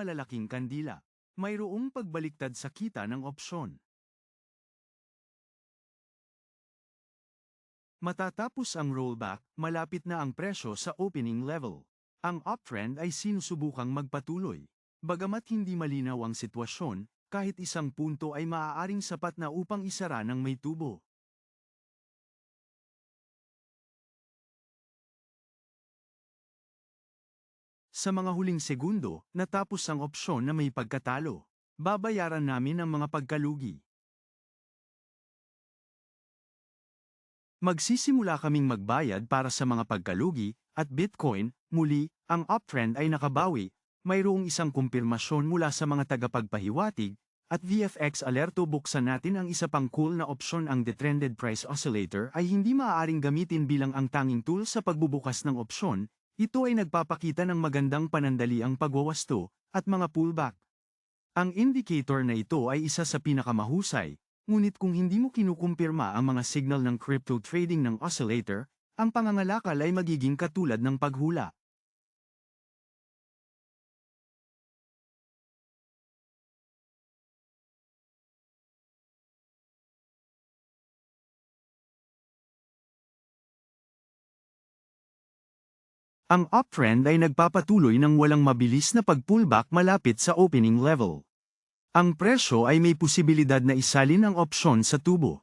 malalaking kandila. Mayroong pagbaliktad sa kita ng opsyon. Matatapos ang rollback, malapit na ang presyo sa opening level. Ang uptrend ay sinusubukang magpatuloy. Bagamat hindi malinaw ang sitwasyon, kahit isang punto ay maaaring sapat na upang isara ng may tubo. Sa mga huling segundo, natapos ang opsyon na may pagkatalo. Babayaran namin ang mga pagkalugi. Magsisimula kaming magbayad para sa mga pagkalugi, at Bitcoin, muli, ang uptrend ay nakabawi, mayroong isang kumpirmasyon mula sa mga tagapagpahiwatig, at VFX alerto buksan natin ang isa pang cool na opsyon ang Detrended Price Oscillator ay hindi maaaring gamitin bilang ang tanging tool sa pagbubukas ng opsyon, ito ay nagpapakita ng magandang panandaliang pagwawasto, at mga pullback. Ang indicator na ito ay isa sa pinakamahusay, ngunit kung hindi mo kinukumpirma ang mga signal ng crypto trading ng oscillator, ang pangangalakal ay magiging katulad ng paghula. Ang uptrend ay nagpapatuloy ng walang mabilis na pag-pullback malapit sa opening level. Ang presyo ay may posibilidad na isalin ang opsyon sa tubo.